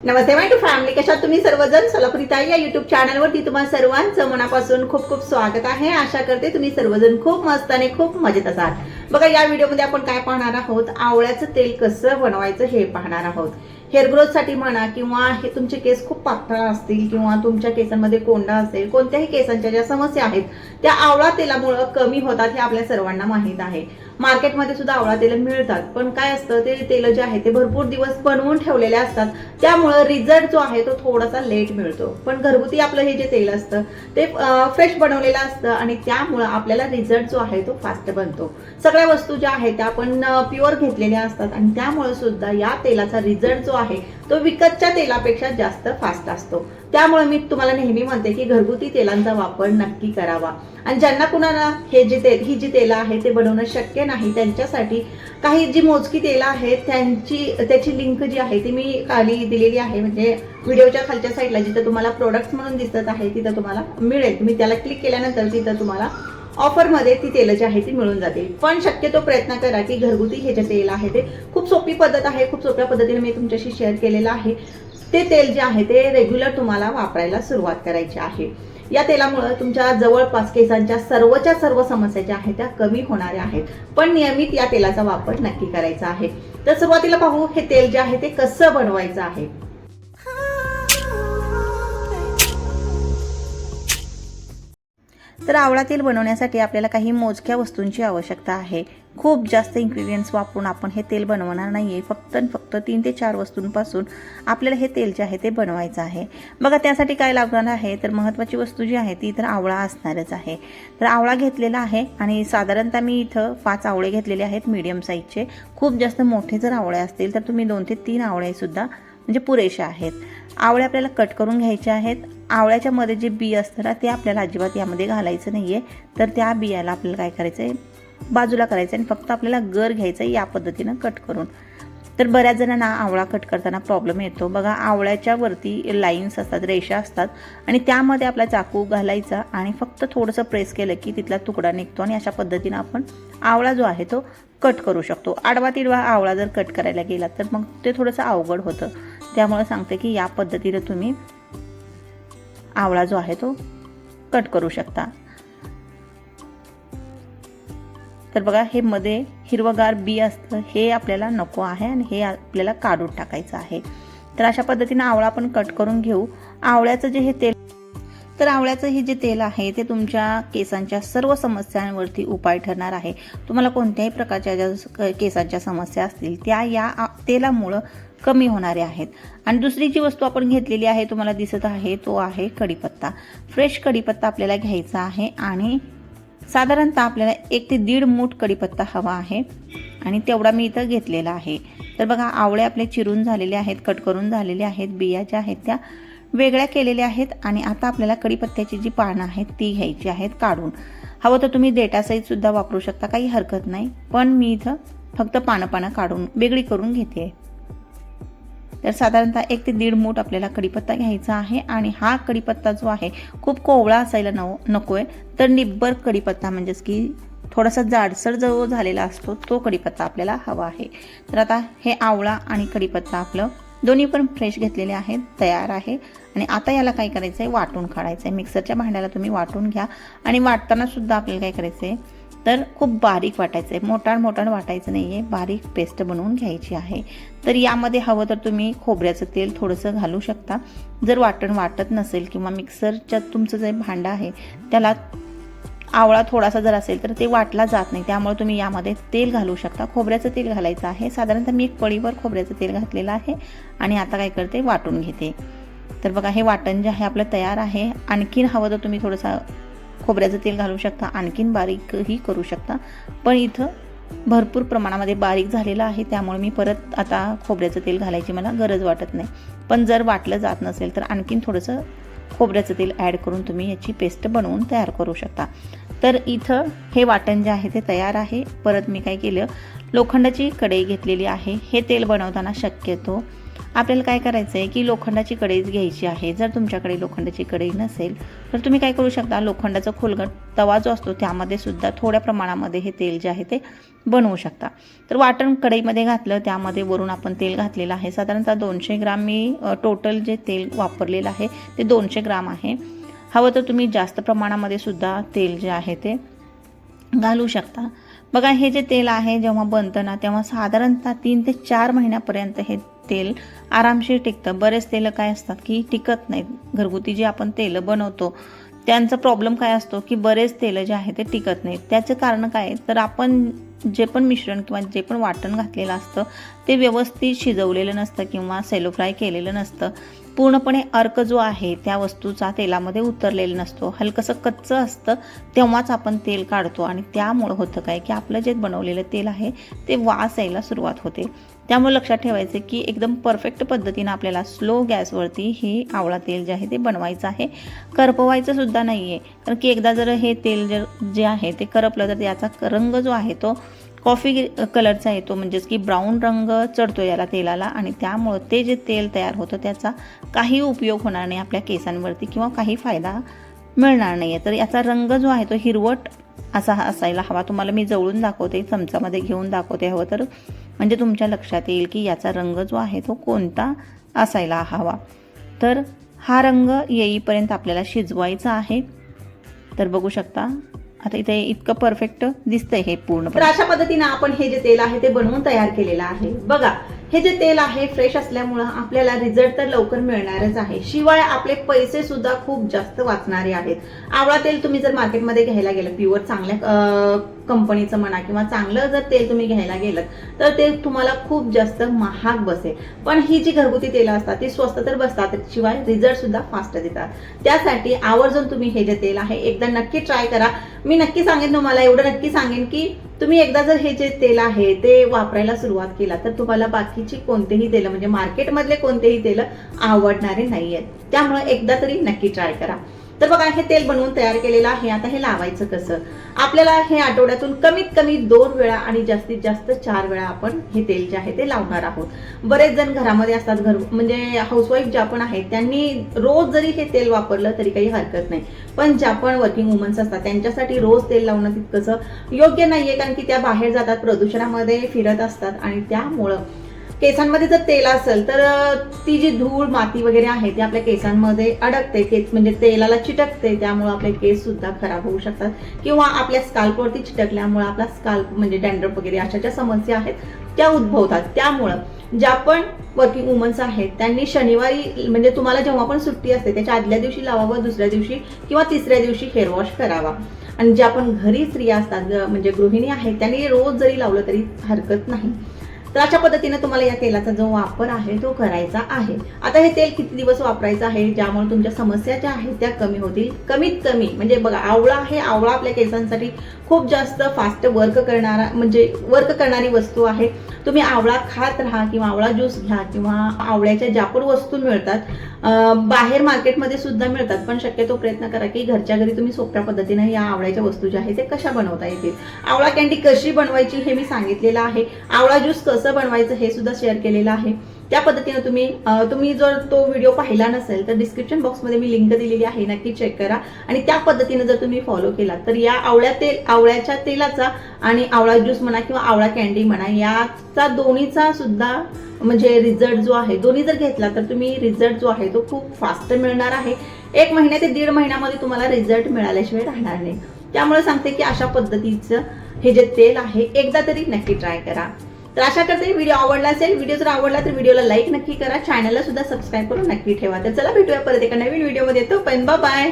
Namaste my to family कशात तुम्ही सर्वजण? सोलापुरीताई या युट्यूब चॅनलवरती तुम्हा सर्वांचं मनापासून खूप खूप स्वागत आहे. आशा करते तुम्ही सर्वजण खूप मस्त आणि खूप मजेत असाल. बघा या व्हिडिओमध्ये आपण काय पाहणार आहोत? आवळ्याचं तेल कसं बनवायचं हे पाहणार आहोत. हेअर ग्रोथसाठी म्हणा किंवा हे तुमचे केस खूप पातळ असतील किंवा तुमच्या केसांमध्ये कोंडा असेल कोणत्याही केसांच्या ज्या समस्या आहेत त्या आवळा तेलामुळं कमी होतात हे आपल्या सर्वांना माहीत आहे. मार्केटमध्ये सुद्धा आवळा तेल मिळतात. पण काय असतं ते तेल जे आहे ते भरपूर दिवस बनवून ठेवलेले असतात. त्यामुळं रिझल्ट जो आहे तो थोडासा लेट मिळतो. पण घरगुती आपलं हे जे तेल असतं ते फ्रेश बनवलेलं असतं आणि त्यामुळं आपल्याला रिझल्ट जो आहे तो फास्ट बनतो. सगळ्या वस्तू ज्या आहेत त्या आपण प्युअर घेतलेल्या असतात. आणि त्यामुळे सुद्धा या तेलाचा रिझल्ट जो आहे तो विकतच्या तेलापेक्षा जास्त फास्ट असतो. त्यामुळे मी तुम्हाला नेहमी म्हणते की घरगुती तेलांचा वापर नक्की करावा. आणि ज्यांना कुणाला हे जे तेल ही जी तेलं आहे ते बनवणं शक्य नाही त्यांच्यासाठी काही जी मोजकी तेलं आहेत त्यांची त्याची लिंक जी आहे ती मी खाली दिलेली आहे. म्हणजे व्हिडिओच्या खालच्या साईडला जिथं तुम्हाला प्रोडक्ट्स म्हणून दिसत आहे तिथं तुम्हाला मिळेल. तुम्ही त्याला क्लिक केल्यानंतर तिथं तुम्हाला ऑफरमध्ये ती तेलं जी आहे ती मिळून जातील पण शक्यतो प्रयत्न करा की घरगुती हे जे तेल आहे ते खूप सोपी पद्धत आहे खूप सोप्या पद्धतीने मी तुमच्याशी शेअर केलेलं आहे. ते तेल जे आहे ते रेग्युलर तुम्हाला वापरायला सुरुवात करायची आहे. या तेलामुळे तुमच्या जवळपास केसांच्या सर्वच्या सर्व समस्या ज्या आहेत त्या कमी होणाऱ्या आहेत. पण नियमित या तेलाचा वापर नक्की करायचा आहे. तर सुरुवातीला पाहू हे तेल जे आहे ते कसं बनवायचं आहे. तर आवळा तेल बनवण्यासाठी आपल्याला काही मोजक्या वस्तूंची आवश्यकता आहे. खूप जास्त इन्ग्रेडियंट्स वापरून आपण हे तेल बनवणार नाही आहे फक्त फक्त तीन ते चार वस्तूंपासून आपल्याला हे तेल जे आहे ते बनवायचं आहे. बघा त्यासाठी काय लागणार आहे? तर महत्त्वाची वस्तू जी आहे ती तर आवळा असणारच आहे. तर आवळा घेतलेला आहे आणि साधारणतः मी इथं पाच आवळे घेतलेले आहेत मीडियम साईजचे खूप जास्त मोठे जर आवळे असतील तर तुम्ही दोन ते तीन आवळेसुद्धा म्हणजे पुरेशा आहेत. आवळे आपल्याला कट करून घ्यायचे आहेत. आवळ्याच्या मध्ये जे बी असतं ना ते आपल्याला अजिबात यामध्ये घालायचं नाही आहे तर त्या बियाला आपल्याला काय करायचं आहे बाजूला करायचं आहे आणि फक्त आपल्याला गर घ्यायचं आहे या पद्धतीनं कट करून. तर बऱ्याच जणांना आवळा कट करताना प्रॉब्लेम येतो. बघा आवळ्याच्या वरती लाईन्स असतात रेषा असतात आणि त्यामध्ये आपला चाकू घालायचा आणि फक्त थोडंसं प्रेस केलं की तिथला तुकडा निघतो आणि अशा पद्धतीनं आपण आवळा जो आहे तो कट करू शकतो. आडवा तिडवा आवळा जर कट करायला गेला तर मग ते थोडंसं अवघड होतं. त्यामुळे सांगते की या पद्धतीनं तुम्ही आवळा जो आहे तो कट करू शकता. तर बघा हे मध्ये हिरवगार बी असतं हे आपल्याला नको आहे आणि हे आपल्याला काढून टाकायचं आहे. तर अशा पद्धतीनं आवळा आपण कट करून घेऊ. आवळ्याचं जे हे तेल तर आवळ्याचं हे जे तेल आहे ते तुमच्या केसांच्या सर्व समस्यांवरती उपाय ठरणार आहे. तुम्हाला कोणत्याही प्रकारच्या ज्या केसांच्या समस्या असतील त्या या तेलामुळं कमी होणारे आहेत. आणि दुसरी जी वस्तू आपण घेतलेली आहे तुम्हाला दिसत आहे तो आहे कढीपत्ता. फ्रेश कढीपत्ता आपल्याला घ्यायचा आहे आणि साधारणतः आपल्याला एक ते दीड मूठ कढीपत्ता हवा आहे आणि तेवढा मी इथं घेतलेला आहे. तर बघा आवळे आपले चिरून झालेले आहेत कट करून झालेले आहेत बिया ज्या आहेत त्या वेगळ्या केलेल्या आहेत आणि आता आपल्याला कढीपत्त्याची जी पानं आहेत ती घ्यायची आहेत काढून. हवं तर तुम्ही डेटासहित सुद्धा वापरू शकता काही हरकत नाही. पण मी इथं फक्त पानं पानं काढून वेगळी करून घेते. तर साधारणतः एक ते दीड मूठ आपल्याला कढीपत्ता घ्यायचा आहे आणि हा कढीपत्ता जो आहे खूप कोवळा असायला नव नको आहे तर निब्बर कढीपत्ता म्हणजेच की थोडासा जाडसर जो झालेला असतो तो कढीपत्ता आपल्याला हवा आहे. तर आता हे आवळा आणि कढीपत्ता आपलं दोन्ही पण फ्रेश घेतलेले आहेत तयार आहे. आणि आता याला काय करायचं आहे वाटून काढायचं आहे मिक्सरच्या भांड्याला तुम्ही वाटून घ्या. आणि वाटताना सुद्धा आपल्याला काय करायचं आहे तर खूप बारीक वाटायचं आहे मोटाण मोटाण वाटायचं नाही आहे बारीक पेस्ट बनवून घ्यायची आहे. तर यामध्ये हवं तर तुम्ही खोबऱ्याचं तेल थोडंसं घालू शकता. जर वाटण वाटत नसेल किंवा मिक्सरच्या तुमचं जे भांडं आहे त्याला आवळा थोडासा जर असेल तर ते वाटला जात नाही. त्यामुळे तुम्ही यामध्ये तेल घालू शकता. खोबऱ्याचं तेल घालायचं आहे. साधारणतः मी एक पळीवर खोबऱ्याचं तेल घातलेलं आहे आणि आता काय करते? वाटून घेते. तर बघा हे वाटण जे आहे आपलं तयार आहे. आणखीन हवं तर तुम्ही थोडंसं खोबऱ्याचं तेल घालू शकता आणखीन बारीकही करू शकता. पण इथं भरपूर प्रमाणामध्ये बारीक झालेलं आहे त्यामुळे मी परत आता खोबऱ्याचं तेल घालायची मला गरज वाटत नाही. पण जर वाटलं जात नसेल तर आणखीन थोडंसं खोबऱ्याचं तेल ॲड करून तुम्ही याची पेस्ट बनवून तयार करू शकता. तर इथं हे वाटण जे आहे ते तयार आहे. परत मी काय केलं लोखंडाची कढई घेतलेली आहे. हे तेल बनवताना शक्यतो आपल्याला काय करायचं आहे की लोखंडाची कढईच घ्यायची आहे. जर तुमच्याकडे लोखंडाची कढई नसेल तर तुम्ही काय करू शकता? लोखंडाचा खोलगट तवा जो असतो त्यामध्ये सुद्धा थोड्या प्रमाणामध्ये हे तेल जे आहे ते बनवू शकता. तर वाटण कढईमध्ये घातलं त्यामध्ये वरून आपण तेल घातलेलं आहे. साधारणतः दोनशे ग्राम मी टोटल जे तेल वापरलेलं आहे ते दोनशे ग्राम आहे. हवं तर तुम्ही जास्त प्रमाणामध्ये सुद्धा तेल जे आहे ते घालू शकता. बघा हे जे तेल आहे जेव्हा बनतं ना तेव्हा साधारणतः तीन ते चार महिन्यापर्यंत हे तेल आरामशीर टिकतं. बरेच तेलं काय असतात की टिकत नाहीत. घरगुती जे आपण तेलं बनवतो त्यांचा प्रॉब्लेम काय असतो की बरेच तेलं जे आहे ते टिकत नाहीत. त्याचं कारण काय? तर आपण जे पण मिश्रण किंवा जे पण वाटण घातलेलं असतं ते व्यवस्थित शिजवलेलं नसतं किंवा सेलो फ्राय केलेलं नसतं. पूर्णपणे अर्क जो आहे त्या वस्तूचा तेलामध्ये उतरलेला नसतो. हलकंसं कच्चं असतं तेव्हाच आपण तेल काढतो आणि त्यामुळं होतं काय की आपलं जे बनवलेलं तेल आहे ते वास यायला सुरुवात होते. त्यामुळे लक्षात ठेवायचं की एकदम परफेक्ट पद्धतीनं आपल्याला स्लो गॅसवरती हे आवळा तेल जे आहे ते बनवायचं आहे. करपवायचं सुद्धा नाही आहे कारण की एकदा जर हे तेल जर जे आहे ते करपलं तर याचा रंग जो आहे तो कॉफी कलरचा येतो म्हणजेच की ब्राऊन रंग चढतो याला तेलाला आणि त्यामुळं ते जे तेल तयार होतं त्याचा काही उपयोग होणार नाही आपल्या केसांवरती किंवा काही फायदा मिळणार नाही आहे तर याचा रंग जो आहे तो हिरवट असा असायला हवा. तुम्हाला मी जवळून दाखवते चमचामध्ये घेऊन दाखवते हवं तर. म्हणजे तुमच्या लक्षात येईल की याचा रंग जो आहे तो कोणता असायला हवा. तर हा रंग येईपर्यंत आपल्याला शिजवायचा आहे. तर बघू शकता आता इथे इतकं परफेक्ट दिसतंय हे पूर्ण तर अशा पद्धतीनं आपण हे जे तेल आहे ते बनवून तयार केलेलं आहे. बघा हे जे तेल आहे फ्रेश असल्यामुळं आपल्याला रिझल्ट तर लवकर मिळणारच आहे. शिवाय आपले पैसे सुद्धा खूप जास्त वाचणारे आहेत. आवळा तेल तुम्ही जर मार्केटमध्ये घ्यायला गेलं प्युअर चांगल्या कंपनीचं म्हणा किंवा चांगलं जर तेल तुम्ही घ्यायला गेलं तर ते तुम्हाला खूप जास्त महाग बसेल. पण ही जी घरगुती तेलं असतात ती स्वस्त तर बसतात शिवाय रिझल्ट सुद्धा फास्ट देतात. त्यासाठी आवर्जून तुम्ही हे जे तेल आहे एकदा नक्की ट्राय करा. मी नक्की सांगेन तुम्हाला एवढं नक्की सांगेन की तुम्ही एकदा जर हे जे तेल आहे ते वापरायला सुरुवात केला तर तुम्हाला बाकीची कोणतेही तेलं म्हणजे मार्केटमधले कोणतेही तेलं आवडणारे नाही आहेत त्यामुळे एकदा तरी नक्की ट्राय करा. तर बघा हे तेल बनवून तयार केलेलं आहे. आता हे लावायचं कसं? आपल्याला हे आठवड्यातून कमीत कमी दोन वेळा आणि जास्तीत जास्त चार वेळा आपण हे तेल जे आहे ते लावणार आहोत. बरेच जण घरामध्ये असतात घर म्हणजे हाऊसवाईफ ज्या पण आहेत त्यांनी रोज जरी हे तेल वापरलं तरी काही हरकत नाही. पण ज्या पण वर्किंग वुमन्स असतात त्यांच्यासाठी रोज तेल लावणं तितकंसं योग्य नाहीये कारण की त्या बाहेर जातात प्रदूषणामध्ये फिरत असतात आणि त्यामुळं केसांमध्ये जर तेल असेल तर ती जी धूळ माती वगैरे आहे ती आपल्या केसांमध्ये अडकते. केस म्हणजे तेलाला चिटकते. त्यामुळे आपले केस सुद्धा खराब होऊ शकतात. किंवा आपल्या स्काल्पवरती चिटकल्यामुळे आपला स्काल्प म्हणजे डॅन्ड्रफ वगैरे अशा ज्या समस्या आहेत त्या उद्भवतात. त्यामुळं ज्या पण वर्किंग वुमन्स आहेत त्यांनी शनिवारी म्हणजे तुम्हाला जेव्हा पण सुट्टी असते त्याच्या आदल्या दिवशी लावावं दुसऱ्या दिवशी किंवा तिसऱ्या दिवशी हेअर वॉश करावा. आणि ज्या पण घरी स्त्रिया असतात म्हणजे गृहिणी आहेत त्यांनी रोज जरी लावलं तरी हरकत नाही. तर अशा पद्धतीने तुम्हाला या तेलाचा जो वापर आहे तो करायचा आहे. आता हे तेल किती दिवस वापरायचं आहे ज्यामुळे तुमच्या समस्या ज्या आहेत त्या कमी होतील. कमीत कमी म्हणजे बघा आवळा आहे आवळा आपल्या केसांसाठी खूप जास्त फास्ट वर्क करणारा म्हणजे वर्क करणारी वस्तू आहे. तुम्ही आवळा खात राहा किंवा आवळा ज्यूस घ्या किंवा आवळ्याच्या ज्या पण वस्तू मिळतात बाहेर मार्केटमध्ये सुद्धा मिळतात. पण शक्यतो प्रयत्न करा की घरच्या घरी तुम्ही सोप्या पद्धतीने या आवळ्याच्या वस्तू ज्या आहेत ते कशा बनवता येतील. आवळा कॅन्डी कशी बनवायची हे मी सांगितलेलं आहे. आवळा ज्यूस कसं बनवायचं हे सुद्धा शेअर केलेलं आहे. त्या पद्धतीने तुम्ही तुम्ही जर तो व्हिडिओ पाहिला नसेल तर डिस्क्रिप्शन बॉक्समध्ये मी लिंक दिलेली आहे नक्की चेक करा. आणि त्या पद्धतीने जर तुम्ही फॉलो केला तर या आवळ्या तेल आवळ्याच्या तेलाचा आणि आवळा ज्यूस म्हणा किंवा आवळा कॅन्डी म्हणा याचा दोन्हीचा सुद्धा म्हणजे रिझल्ट जो आहे दोन्ही जर घेतला तर तुम्ही रिझल्ट जो आहे तो खूप फास्ट मिळणार आहे. एक महिन्या ते दीड महिन्यामध्ये तुम्हाला रिझल्ट मिळाल्याशिवाय राहणार नाही. त्यामुळे सांगते की अशा पद्धतीचं हे जे तेल आहे एकदा तरी नक्की ट्राय करा. तर अशा करते व्हिडिओ आवडला असेल व्हिडिओ जर आवडला तर व्हिडिओला लाईक नक्की करा. चॅनलला सुद्धा सबस्क्राईब करून नक्की ठेवा. तर चला भेटूया परत एका नवीन व्हिडिओमध्ये येतो पण बाय